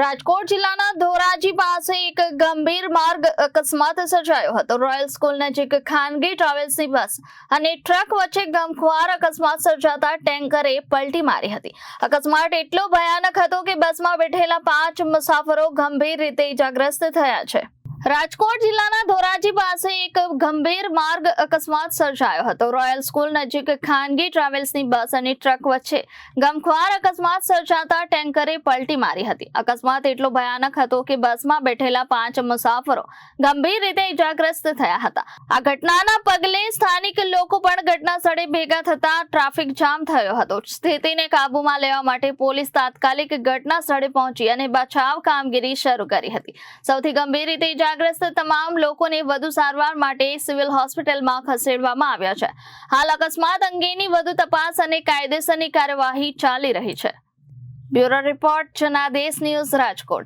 રાજકોટ જિલ્લાના ધોરાજી પાસે એક ગંભીર માર્ગ અકસ્માત સર્જાયો હતો. રોયલ સ્કૂલ નજીક ખાનગી ટ્રાવેલ્સની બસ અને ટ્રક વચ્ચે ગમખ્વાર અકસ્માત સર્જાતા ટેન્કરે પલટી મારી હતી. અકસ્માત એટલો ભયાનક હતો કે બસમાં બેઠેલા પાંચ મુસાફરો ગંભીર રીતે ઇજાગ્રસ્ત થયા છે. રાજકોટ જિલ્લાના ધોરાજી પાસે એક ગંભીર માર્ગ અકસ્માત સર્જાયો હતો. રોયલ સ્કૂલ નજીક ખાનગી ટ્રાવેલ્સની બસ અને ટ્રક વચ્ચે ગમખ્વાર અકસ્માત સર્જાતા ટેન્કરે પલટી મારી હતી. અકસ્માત એટલો ભયાનક હતો કે બસમાં બેઠેલા પાંચ મુસાફરો ગંભીર રીતે ઇજાગ્રસ્ત થયા હતા. આ ઘટનાના પગલે સ્થાનિક લોકો પણ ઘટના સ્થળે ભેગા થતા ટ્રાફિક જામ થયો હતો. સ્થિતિને કાબૂમાં લેવા માટે પોલીસ તાત્કાલિક ઘટના સ્થળે પહોંચી અને બચાવ કામગીરી શરૂ કરી હતી. સૌથી ગંભીર રીતે ઇજાગ્રસ્ત તમામ લોકોને વધુ સારવાર માટે સિવિલ હોસ્પિટલમાં ખસેડવામાં આવ્યા છે. હાલ અકસ્માત અંગેની વધુ તપાસ અને કાયદેસરની કાર્યવાહી ચાલી રહી છે. Bureau report, Janadesh news Rajkot.